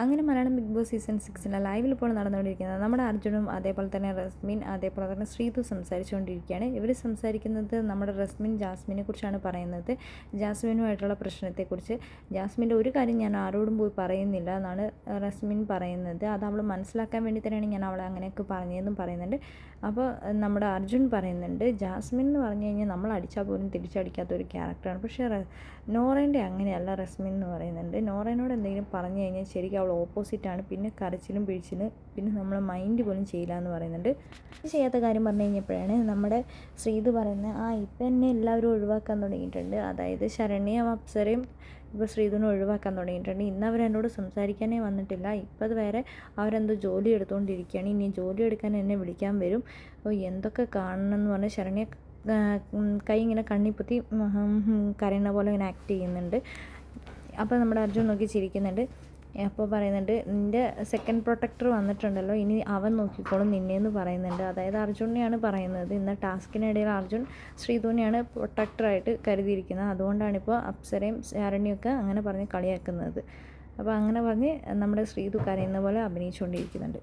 അങ്ങനെ Malayalam big boss season സിക്സിന്റെ ലൈവിൽ ഇപ്പോൾ നടന്നുകൊണ്ടിരിക്കുന്നത് നമ്മുടെ അർജുനും അതേപോലെ തന്നെ റസ്മിൻ അതേപോലെ തന്നെ ശ്രീതു സംസാരിച്ചുകൊണ്ടിരിക്കുകയാണ്. ഇവർ സംസാരിക്കുന്നത് നമ്മുടെ റസ്മിൻ ജാസ്മിനെ കുറിച്ചാണ് പറയുന്നത്. ജാസ്മിനുമായിട്ടുള്ള പ്രശ്നത്തെക്കുറിച്ച്. ജാസ്മിന്റെ ഒരു കാര്യം ഞാൻ ആരോടും പോയി പറയുന്നില്ല എന്നാണ് റസ്മിൻ പറയുന്നത്. അത് അവൾ മനസ്സിലാക്കാൻ വേണ്ടി തന്നെയാണ് ഞാൻ അവളെ അങ്ങനെയൊക്കെ പറഞ്ഞതെന്നും പറയുന്നുണ്ട്. അപ്പോൾ നമ്മുടെ അർജുൻ പറയുന്നുണ്ട് ജാസ്മിൻ എന്ന് പറഞ്ഞു കഴിഞ്ഞാൽ നമ്മൾ അടിച്ചാൽ പോലും തിരിച്ചടിക്കാത്ത ഒരു ക്യാരക്ടറാണ് പക്ഷേ നോറേന്റെ അങ്ങനെയല്ല റസ്മിൻ എന്ന് പറയുന്നുണ്ട്. നോറേനോട് എന്തെങ്കിലും പറഞ്ഞു കഴിഞ്ഞാൽ ശരിക്കും അവൾ ഓപ്പോസിറ്റാണ് പിന്നെ കരച്ചിലും പിഴിച്ചിലും പിന്നെ നമ്മൾ മൈൻഡ് പോലും ചെയ്യില്ല എന്ന് പറയുന്നുണ്ട്. ഇത് ചെയ്യാത്ത കാര്യം പറഞ്ഞു കഴിഞ്ഞപ്പോഴാണ് നമ്മുടെ ശ്രീത് പറയുന്നത് ആ ഇപ്പം എന്നെ എല്ലാവരും ഒഴിവാക്കാൻ തുടങ്ങിയിട്ടുണ്ട്. അതായത് ശരണ്യം അപ്സരയും ഇപ്പോൾ ശ്രീധുവിനെ ഒഴിവാക്കാൻ തുടങ്ങിയിട്ടുണ്ട്. ഇന്ന് അവർ എന്നോട് സംസാരിക്കാനേ വന്നിട്ടില്ല. ഇപ്പം അത് വേറെ അവരെന്തോ ജോലി എടുത്തുകൊണ്ടിരിക്കുകയാണ് ഇനി ജോലി എടുക്കാൻ എന്നെ വിളിക്കാൻ വരും. അപ്പോൾ എന്തൊക്കെ കാണണം എന്ന് പറഞ്ഞ് ശരണ്യ കൈ ഇങ്ങനെ കണ്ണിപ്പൊത്തി കരയുന്ന പോലെ ഇങ്ങനെ ആക്ട് ചെയ്യുന്നുണ്ട്. അപ്പോൾ നമ്മുടെ അർജുൻ നോക്കി ചിരിക്കുന്നുണ്ട്. അപ്പോൾ പറയുന്നുണ്ട് നിന്റെ സെക്കൻഡ് പ്രൊട്ടക്ടർ വന്നിട്ടുണ്ടല്ലോ ഇനി അവൻ നോക്കിക്കോളും നിന്നെയെന്ന് പറയുന്നുണ്ട്. അതായത് അർജുനെയാണ് പറയുന്നത്. ഇന്ന ടാസ്കിനിടയിൽ അർജുൻ ശ്രീധുവിനെയാണ് പ്രൊട്ടക്ടറായിട്ട് കരുതിയിരിക്കുന്നത്. അതുകൊണ്ടാണിപ്പോൾ അപ്സരയും ശാരണ്യൊക്കെ അങ്ങനെ പറഞ്ഞ് കളിയാക്കുന്നത്. അപ്പോൾ അങ്ങനെ പറഞ്ഞ് നമ്മുടെ ശ്രീധു കരയുന്ന പോലെ അഭിനയിച്ചുകൊണ്ടിരിക്കുന്നുണ്ട്.